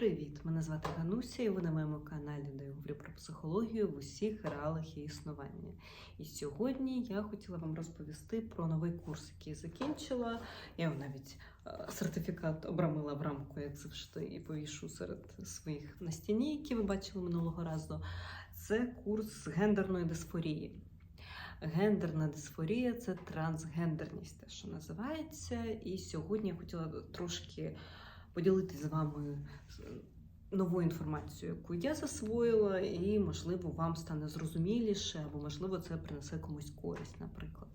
Привіт! Мене звати Гануся, і ви на моєму каналі, де я говорю про психологію в усіх реалах її існування. І сьогодні я хотіла вам розповісти про новий курс, який я закінчила. Я його навіть е, сертифікат обрамила в рамку, як завжди, і повішу серед своїх на стіні, які ви бачили минулого разу. Це курс з гендерної дисфорії. Гендерна дисфорія це трансгендерність, те, що називається. І сьогодні я хотіла трошки поділитися з вами новою інформацією, яку я засвоїла, і, можливо, вам стане зрозуміліше, або, можливо, це принесе комусь користь, наприклад.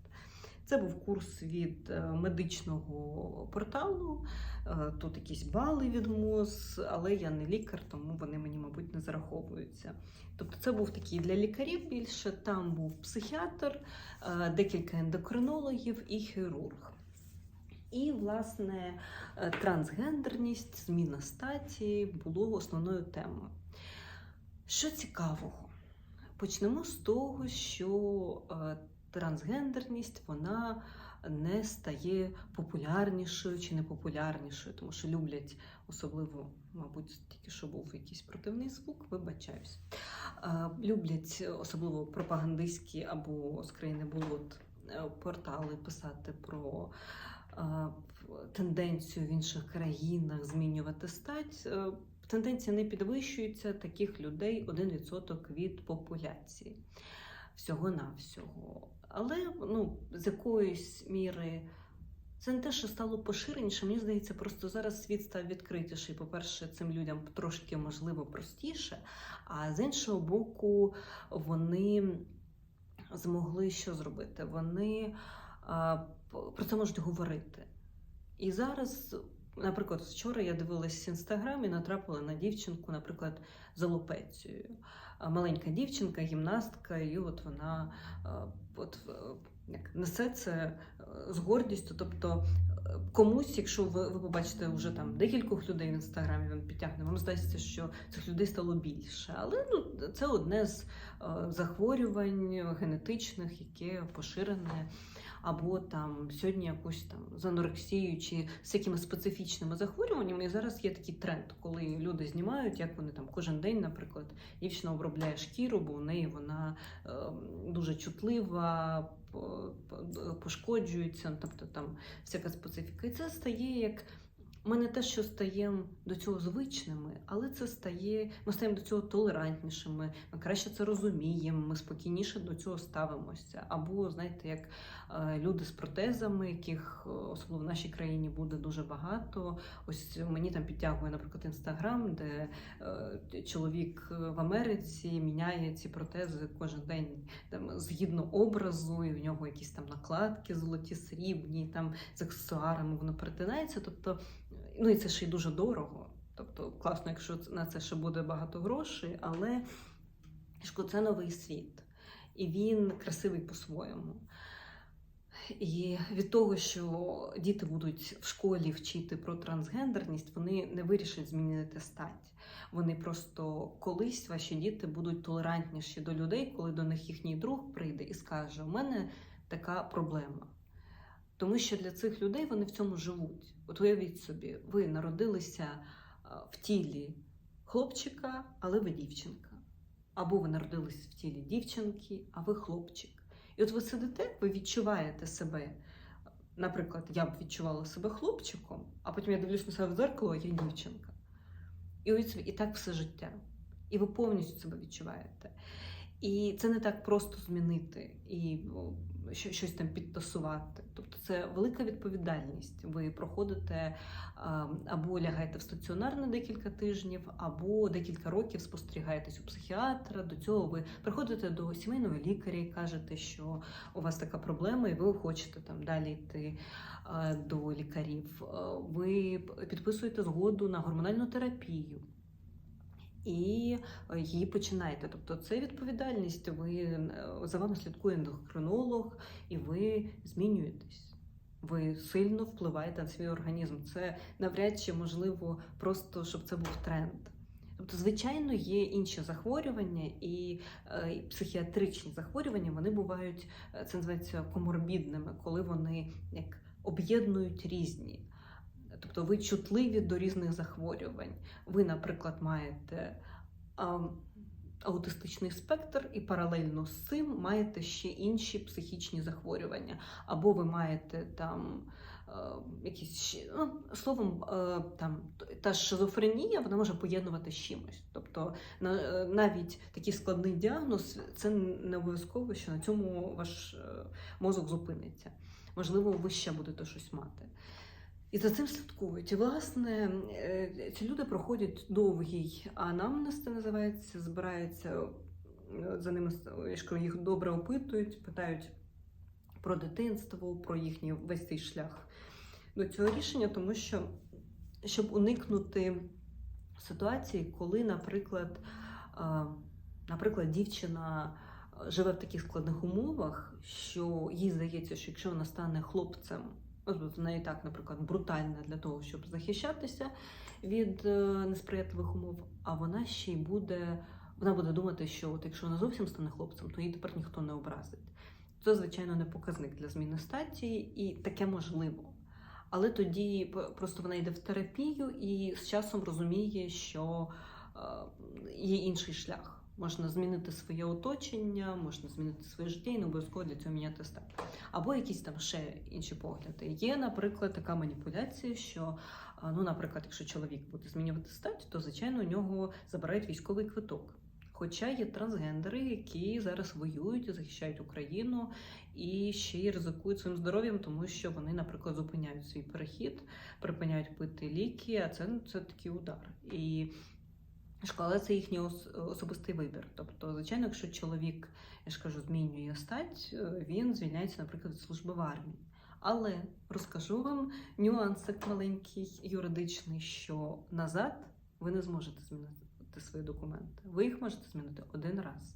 Це був курс від е, медичного порталу. Е, Тут якісь бали від МОЗ, але я не лікар, тому вони мені, мабуть, не зараховуються. Тобто, це був такий для лікарів більше. Там був психіатр, е, декілька ендокринологів і хірург. І, власне, е, трансгендерність, зміна статі було основною темою. Що цікавого? Почнемо з того, що е, трансгендерність вона не стає популярнішою чи не популярнішою, тому що люблять особливо, мабуть, тільки що був якийсь противний звук, вибачаюсь. Е, Люблять особливо пропагандистські або з країни болот портали писати про тенденцію в інших країнах змінювати стать. Е, Тенденція не підвищується таких людей 1% від популяції всього-навсього. Але ну, з якоїсь міри це не те, що стало поширеніше. Мені здається, просто зараз світ став відкритіший. По-перше, цим людям трошки можливо простіше. А з іншого боку, вони змогли що зробити? Вони про це можуть говорити. І зараз, наприклад, вчора я дивилась інстаграм і натрапила на дівчинку, наприклад, з алопецією. Маленька дівчинка, гімнастка, і от вона от, як, несе це з гордістю. Тобто е, комусь, якщо ви, ви побачите вже там декількох людей в інстаграмі, він підтягне, вам здається, що цих людей стало більше. Але ну, це одне з е, захворювань генетичних, яке поширене або там сьогодні якусь там з анорексією чи з якимись специфічними захворюваннями. І зараз є такий тренд, коли люди знімають, як вони там кожен день, наприклад, дівчина обробляє шкіру, бо у неї вона е, дуже чутлива, по- по- пошкоджується, тобто там всяка специфіка. І це стає як. Ми не те, що стаємо до цього звичними, але це стає, ми стаємо до цього толерантнішими, ми краще це розуміємо, ми спокійніше до цього ставимося. Або, знаєте, як е, люди з протезами, яких е, особливо в нашій країні буде дуже багато. Ось мені там підтягує, наприклад, інстаграм, де е, чоловік в Америці міняє ці протези кожен день там, згідно образу, і в нього якісь там накладки золоті, срібні, там з аксесуарами воно перетинається. Тобто, ну і це ще й дуже дорого. Тобто класно, якщо на це ще буде багато грошей, але це новий світ, і він красивий по-своєму. І від того, що діти будуть в школі вчити про трансгендерність, вони не вирішать змінити стать. Вони просто колись ваші діти будуть толерантніші до людей, коли до них їхній друг прийде і скаже: У мене така проблема. Тому що для цих людей вони в цьому живуть. От уявіть собі, ви народилися в тілі хлопчика, але ви дівчинка. Або ви народились в тілі дівчинки, а ви хлопчик. І от ви сидите, ви відчуваєте себе. Наприклад, я б відчувала себе хлопчиком, а потім я дивлюсь на себе в дзеркало, а я дівчинка. І ось і так все життя. І ви повністю себе відчуваєте. І це не так просто змінити і щось там підтасувати. Тобто це велика відповідальність. Ви проходите або лягаєте в стаціонар на декілька тижнів, або декілька років спостерігаєтесь у психіатра. До цього ви приходите до сімейного лікаря і кажете, що у вас така проблема, і ви хочете там далі йти до лікарів. Ви підписуєте згоду на гормональну терапію. І е, її починаєте. Тобто це відповідальність. Ви е, за вами слідкує ендокринолог, і ви змінюєтесь. Ви сильно впливаєте на свій організм. Це навряд чи можливо просто, щоб це був тренд. Тобто, звичайно, є інші захворювання і, е, і психіатричні захворювання, вони бувають, це називається коморбідними, коли вони як об'єднують різні Тобто ви чутливі до різних захворювань. Ви, наприклад, маєте аутистичний спектр, і паралельно з цим маєте ще інші психічні захворювання. Або ви маєте там е, якісь ну, словом, е, там та шизофренія вона може поєднувати з чимось. Тобто е, навіть такий складний діагноз це не обов'язково, що на цьому ваш мозок зупиниться. Можливо, ви ще будете щось мати. І за цим слідкують. І, власне, е, ці люди проходять довгий анамнез, це називається, збираються е, за ними, їх добре опитують, питають про дитинство, про їхній весь цей шлях до цього рішення, тому що щоб уникнути ситуації, коли, наприклад, е, наприклад, дівчина живе в таких складних умовах, що їй здається, що якщо вона стане хлопцем, вона і так, наприклад, брутальна для того, щоб захищатися від е, несприятливих умов, а вона ще й буде, вона буде думати, що от якщо вона зовсім стане хлопцем, то її тепер ніхто не образить. Це, звичайно, не показник для зміни статі, і таке можливо. Але тоді просто вона йде в терапію і з часом розуміє, що е, є інший шлях. Можна змінити своє оточення, можна змінити своє життя і не обов'язково для цього міняти стать. Або якісь там ще інші погляди. Є, наприклад, така маніпуляція, що, ну, наприклад, якщо чоловік буде змінювати стать, то звичайно у нього забирають військовий квиток. Хоча є трансгендери, які зараз воюють і захищають Україну і ще й ризикують своїм здоров'ям, тому що вони, наприклад, зупиняють свій перехід, припиняють пити ліки, а це, це такий удар. І школа це їхній особистий вибір. Тобто, звичайно, якщо чоловік, я ж кажу, змінює стать, е, він звільняється, наприклад, від служби в армії. Але розкажу вам нюансик маленький юридичний, що назад ви не зможете змінити свої документи. Ви їх можете змінити один раз.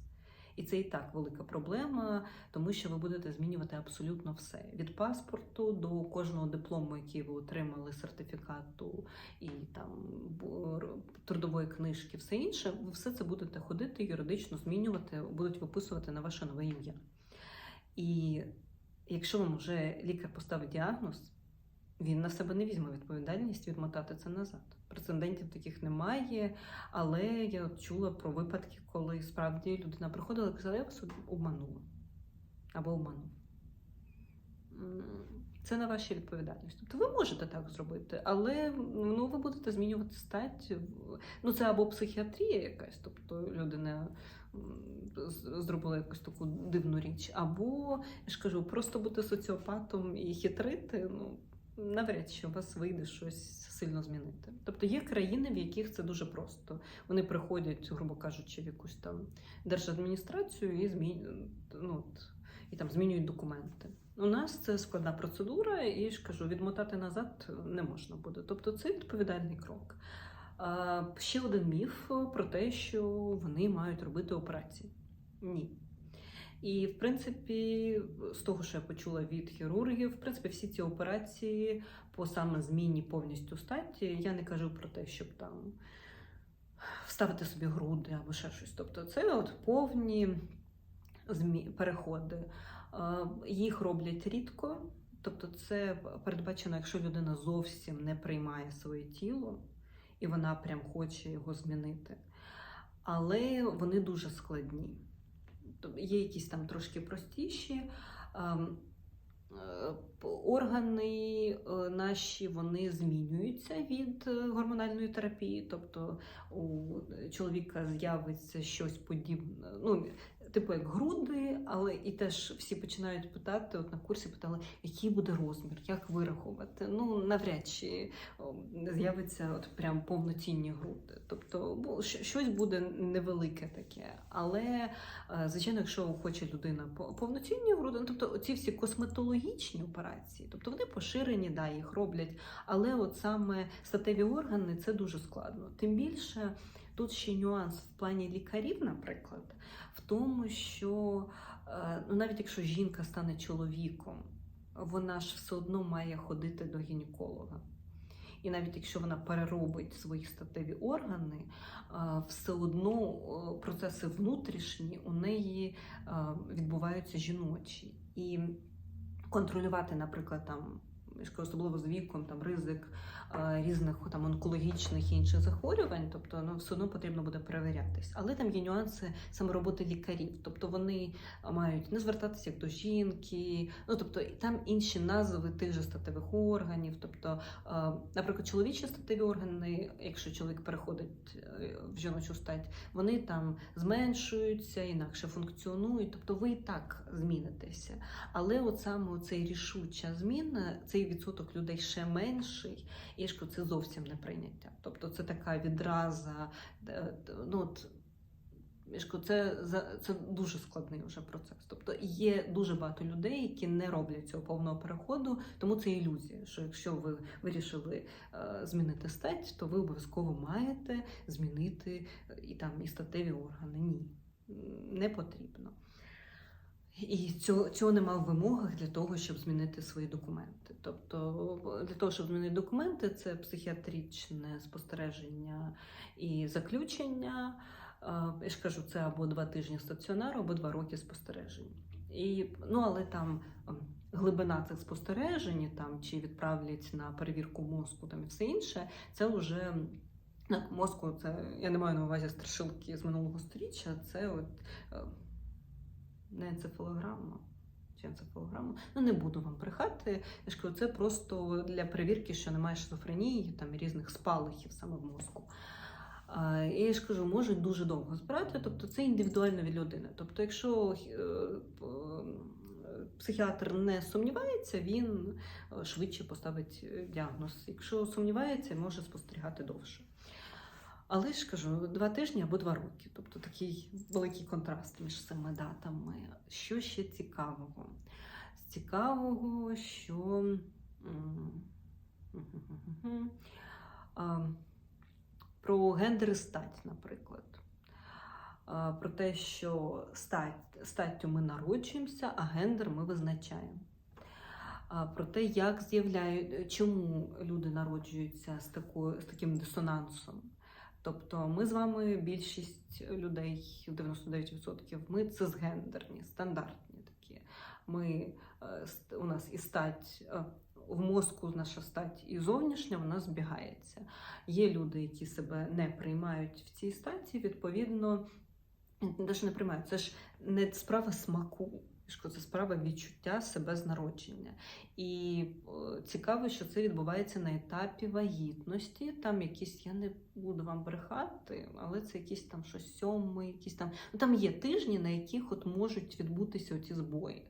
І це і так велика проблема, тому що ви будете змінювати абсолютно все: від паспорту до кожного диплому, який ви отримали, сертифікату і там трудової книжки, все інше. Ви все це будете ходити юридично змінювати, будуть виписувати на ваше нове ім'я. І якщо вам вже лікар поставить діагноз, він на себе не візьме відповідальність відмотати це назад. Прецедентів таких немає, але я от чула про випадки, коли справді людина приходила і казала, я вас обманула або обманув. Це на вашій відповідальність. Тобто ви можете так зробити, але ну, ви будете змінювати стать. Ну, це або психіатрія якась, тобто людина зробила якусь таку дивну річ, або я ж кажу, просто бути соціопатом і хитрити. Ну, навряд чи у вас вийде щось сильно змінити. Тобто є країни, в яких це дуже просто. Вони приходять, грубо кажучи, в якусь там держадміністрацію і змінюють, ну, от, і там змінюють документи. У нас це складна процедура, і ж кажу, відмотати назад не можна буде. Тобто це відповідальний крок. Ще один міф про те, що вони мають робити операції. Ні. І, в принципі, з того, що я почула від хірургів, в принципі, всі ці операції по саме зміні повністю статі, я не кажу про те, щоб там вставити собі груди або ще щось. Тобто, це от повні переходи. Е, Їх роблять рідко. Тобто, це передбачено, якщо людина зовсім не приймає своє тіло і вона прям хоче його змінити. Але вони дуже складні. Тобто Є якісь там трошки простіші. Ем, е, Органи е, наші вони змінюються від е, гормональної терапії, тобто у чоловіка з'явиться щось подібне, ну типу як груди, але і теж всі починають питати. От на курсі питали, який буде розмір, як вирахувати. Ну навряд чи з'явиться от прям повноцінні груди. Тобто щось буде невелике таке. Але е, звичайно, якщо хоче людина повноцінні груди, ну, тобто ці всі косметологічні операції, тобто вони поширені, да, їх роблять. Але от саме статеві органи це дуже складно. Тим більше тут ще нюанс в плані лікарів, наприклад, в тому, що е, ну, навіть якщо жінка стане чоловіком, вона ж все одно має ходити до гінеколога. І навіть якщо вона переробить свої статеві органи, е, все одно е, процеси внутрішні у неї відбуваються жіночі. І контролювати, наприклад, там особливо з віком, там ризик е, різних там онкологічних і інших захворювань, тобто ну, все одно потрібно буде перевірятись. Але там є нюанси саме роботи лікарів, тобто вони мають не звертатися до жінки, ну тобто там інші назви тих же статевих органів. Тобто, е, наприклад, чоловічі статеві органи, якщо чоловік переходить е, в жіночу стать, вони там зменшуються, інакше функціонують. Тобто ви і так змінитеся. Але от саме цей рішуча зміна, цей відсоток людей ще менший, і кажу, це зовсім не прийняття. Тобто це така відраза. е, Ну, от, це, це дуже складний вже процес. Тобто є дуже багато людей, які не роблять цього повного переходу, тому це ілюзія, що якщо ви вирішили е, змінити стать, то ви обов'язково маєте змінити е, і там і статеві органи. Ні, не потрібно. І цього, цього нема в вимогах для того, щоб змінити свої документи. Тобто, для того, щоб змінити документи, це психіатричне спостереження і заключення. Е, Я ж кажу, це або два тижні стаціонару, або два роки спостережень. І, ну, але там ем, глибина цих спостережень, там, чи відправлять на перевірку мозку там, і все інше, це вже мозку, це я не маю на увазі страшилки з минулого сторіччя, це от, е, не енцефалограма. Чи. Ну, не буду вам брехати. Я ж кажу, це просто для перевірки, що немає шизофренії, там різних спалахів саме в мозку. І я ж кажу, можуть дуже довго збирати, тобто це індивідуально від людини. Тобто, якщо е, психіатр не сумнівається, він е, швидше поставить е, діагноз. Якщо сумнівається, може спостерігати довше. Але ж кажу, два тижні або два роки. Тобто такий великий контраст між цими датами. Що ще цікавого? Цікавого, що. про гендер і стать, наприклад. Про те, що стать, статтю ми народжуємося, а гендер ми визначаємо. Про те, як з'являють, чому люди народжуються з, такою, з таким дисонансом. Тобто ми з вами більшість людей, 99%, ми цисгендерні, стандартні такі. Ми, е, у нас і стать е, в мозку наша стать і зовнішня вона збігається. Є люди, які себе не приймають в цій статі, відповідно, навіть не приймають. Це ж не справа смаку. Це справа відчуття себе з народження. І е, цікаво, що це відбувається на етапі вагітності. Там якісь, я не буду вам брехати, але це якісь там щось сьомий, якісь там. Ну там є тижні, на яких от можуть відбутися оці збої.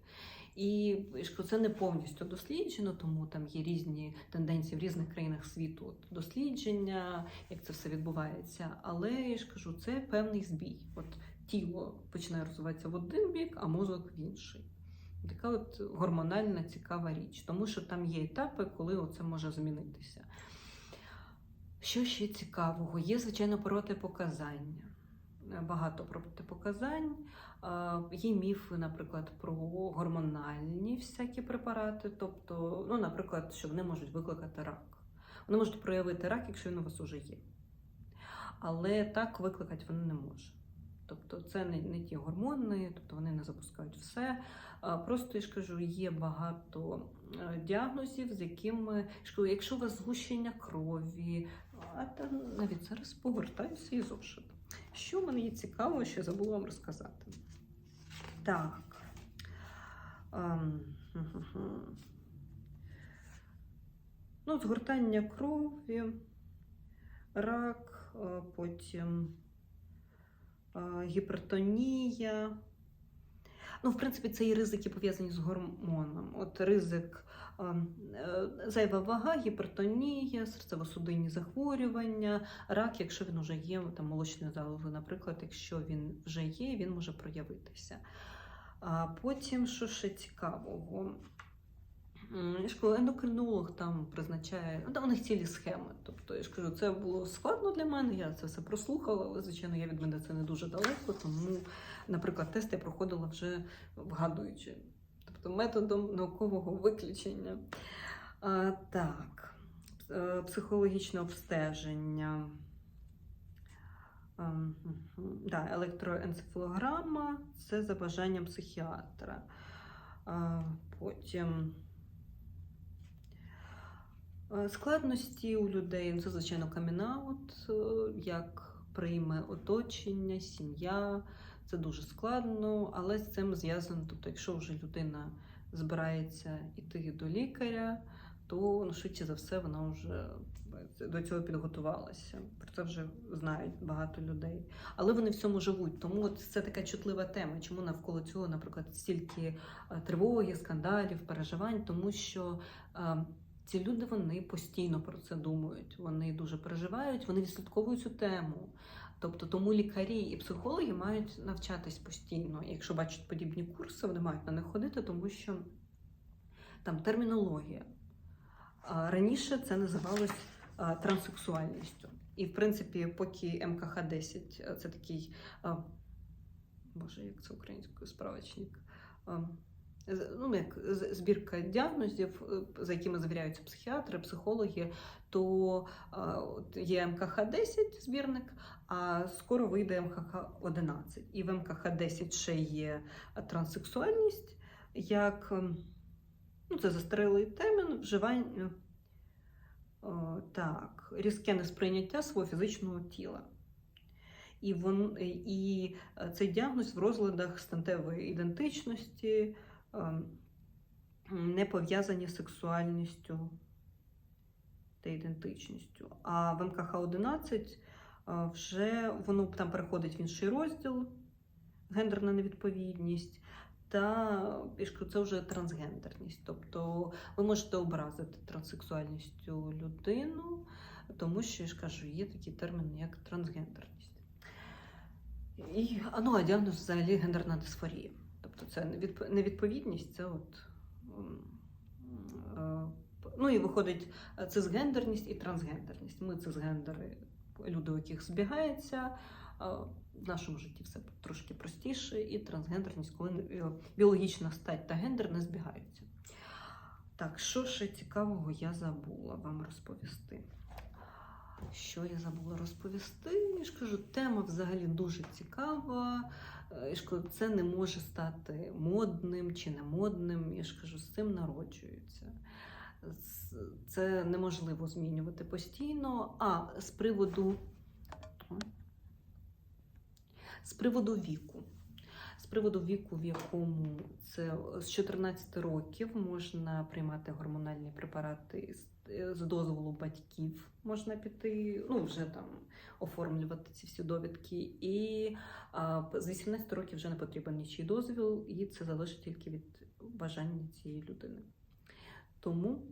І кажу, це не повністю досліджено, тому там є різні тенденції в різних країнах світу от, дослідження, як це все відбувається. Але я ж кажу, це певний збій. От тіло починає розвиватися в один бік, а мозок в інший. Така от гормональна цікава річ, тому що там є етапи, коли це може змінитися. Що ще цікавого? Є, звичайно, протипоказання. Багато протипоказань. Є міфи, наприклад, про гормональні всякі препарати, тобто, ну, наприклад, що вони можуть викликати рак. Вони можуть проявити рак, якщо він у вас уже є. Але так викликати вони не можуть. Тобто це не, не ті гормони, тобто вони не запускають все. Просто я ж кажу, є багато е, діагнозів, з якими якщо у вас згущення крові, а та навіть зараз повертаюся і зошит. Що в мене є цікаво, що я забула вам розказати. Так. Ем. Ну, згортання крові, рак, е, потім гіпертонія. Ну, в принципі, це і ризики пов'язані з гормоном. От ризик е, е, зайва вага, гіпертонія, серцево-судинні захворювання, рак, якщо він вже є, там молочної залози, наприклад, якщо він вже є, він може проявитися. Потім, що ще цікавого? Я ж кажу, ендокринолог там призначає, ну у них цілі схеми. Тобто, я ж кажу, це було складно для мене, я це все прослухала, але, звичайно, я від медицини дуже далеко, тому, наприклад, тест я проходила вже вгадуючи, тобто методом наукового виключення. А, так, е, психологічне обстеження. Ем. Да, електроенцефалограма це за бажанням психіатра. А, Потім Е, Складності у людей ну, це, звичайно, камінаут, як прийме оточення, сім'я. Це дуже складно, але з цим зв'язано. Тобто, якщо вже людина збирається йти до лікаря, то ну, швидше за все вона вже до цього підготувалася. Про це вже знають багато людей. Але вони в цьому живуть. Тому от це така чутлива тема. Чому навколо цього, наприклад, стільки е, тривоги, скандалів, переживань, тому що. Ці люди вони постійно про це думають. Вони дуже переживають, вони відслідковують цю тему. Тобто тому лікарі і психологи мають навчатись постійно. Якщо бачать подібні курси, вони мають на них ходити, тому що там термінологія. Раніше це називалось транссексуальністю. І, в принципі, поки МКХ 10 це такий, боже, як це українською справочник. Ну, як збірка діагнозів, е, за якими завіряються психіатри, психологи, то є МКХ 10 збірник, а скоро вийде МКХ 11. І в МКХ 10 ще є транссексуальність, як ем, ну, це застарілий термін вживання. О, так, різке несприйняття свого фізичного тіла. І, вон, і е, цей діагноз в розладах статевої ідентичності не пов'язані з сексуальністю та ідентичністю. А в МКХ 11 е, вже воно там переходить в інший розділ гендерна невідповідність. Та пішку це вже трансгендерність. Тобто ви можете образити транссексуальністю людину, тому що я ж кажу, є такий термін, як трансгендерність. І ну, а діагноз взагалі гендерна дисфорія. Тобто це невідповідність, це от. е, Ну і виходить е, цисгендерність і трансгендерність. Ми цисгендери, люди, у яких збігається. В нашому житті все трошки простіше, і трансгендерність, коли е, біологічна стать та гендер не збігаються. Так, що ще цікавого я забула вам розповісти? Що я забула розповісти? Я ж кажу, тема взагалі дуже цікава. Е, ж кажу, це не може стати модним чи не модним. Я ж кажу, з цим народжуються. Це неможливо змінювати постійно. А з приводу, з приводу віку. З приводу віку, в якому це з 14 років можна приймати гормональні препарати з, е, дозволу батьків, можна піти, ну вже там оформлювати ці всі довідки. І а, з 18 років вже не потрібен нічий дозвіл, і це залежить тільки від бажання цієї людини. Тому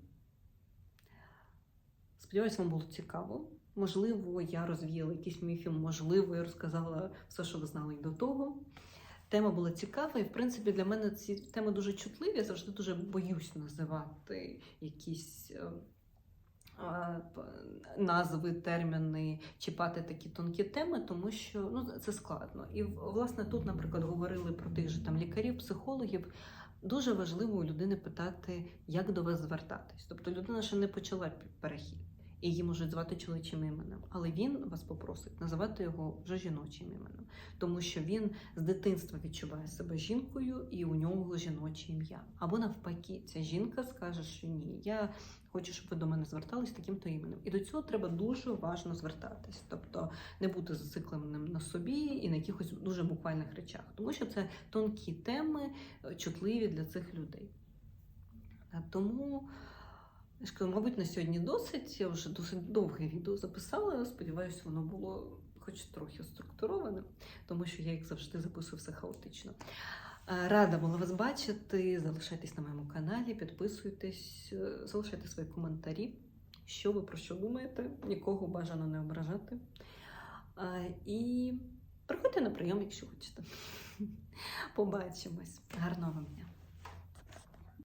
сподіваюся, вам було цікаво. Можливо, я розвіяла якісь міфи, можливо, я розказала все, що ви знали і до того. Тема була цікава, і в принципі для мене ці теми дуже чутливі. Я завжди дуже боюсь називати якісь е, назви, терміни, чіпати такі тонкі теми, тому що ну, це складно. І власне тут, наприклад, говорили про тих же там лікарів, психологів. Дуже важливо у людини питати, як до вас звертатись. Тобто людина ще не почала перехід, її можуть звати чоловічим іменем, але він вас попросить називати його вже жіночим іменем, тому що він з дитинства відчуває себе жінкою, і у нього жіноче ім'я. Або навпаки, ця жінка скаже, що ні, я хочу, щоб ви до мене звертались таким-то іменем. І до цього треба дуже уважно звертатись, тобто не бути зацикленим на собі і на якихось дуже буквальних речах, тому що це тонкі теми, чутливі для цих людей. Е, Тому. Я мабуть, на сьогодні досить. Я вже досить довге відео записала. Сподіваюся, воно було хоч трохи структуроване, тому що я, як завжди, записую все хаотично. Е, Рада була вас бачити. Залишайтесь на моєму каналі, підписуйтесь, е, залишайте свої коментарі, що ви про що думаєте, нікого бажано не ображати. Е, І приходьте на прийом, якщо хочете. Побачимось. Гарного вам дня!